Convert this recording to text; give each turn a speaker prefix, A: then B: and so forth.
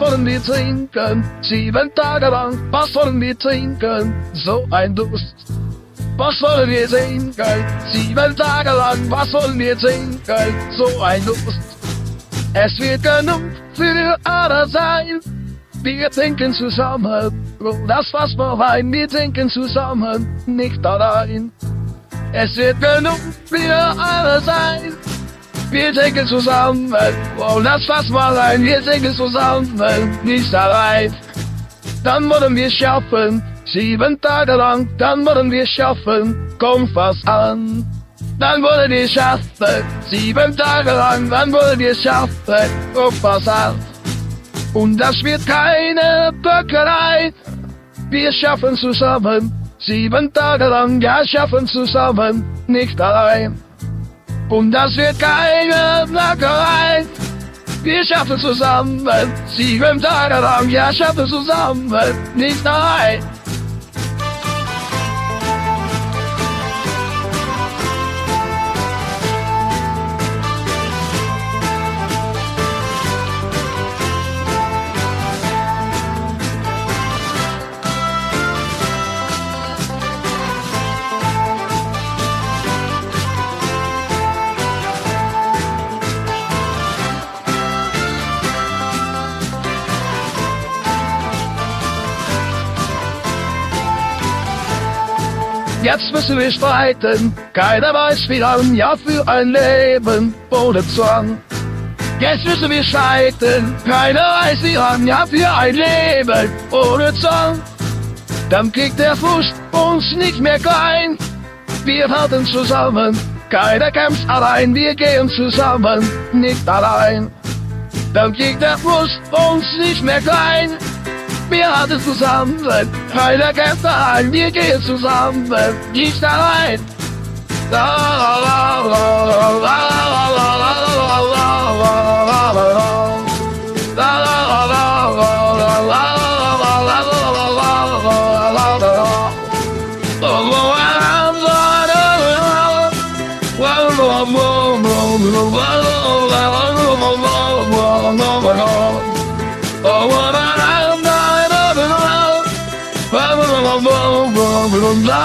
A: wollen wir trinken? Sieben Tage lang, was wollen wir trinken? So ein Durst. Was wollen wir trinken? Sieben Tage lang, was wollen wir trinken? So ein Durst. Es wird genug für alle sein. Wir trinken zusammen, das was wir Wein, wir trinken zusammen, nicht allein. Es wird genug für alle sein. Wir trinken zusammen, oh, das was wir Wein, wir trinken zusammen, nicht allein. Dann wollen wir schaffen, sieben Tage lang, dann wollen wir schaffen, komm fast an. Dann wollen wir schaffen, sieben Tage lang, dann wollen wir schaffen, komm fast an. Und das wird keine Böckerei. Wir schaffen zusammen, sieben Tage lang, ja, schaffen zusammen, nicht allein. Und das wird keine Böckerei. Wir schaffen zusammen, sieben Tage lang, ja, schaffen zusammen, nicht allein. Jetzt müssen wir streiten, keiner weiß wie lang, ja für ein Leben ohne Zwang. Jetzt müssen wir streiten, keiner weiß wie lang, ja für ein Leben ohne Zwang. Dann kriegt der Fuß uns nicht mehr klein, wir halten zusammen, keiner kämpft allein, wir gehen zusammen, nicht allein. Dann kriegt der Fuß uns nicht mehr klein, wir alle zusammen. Keine Gäste ein, wir gehen zusammen. Nicht allein. Oh, Oh,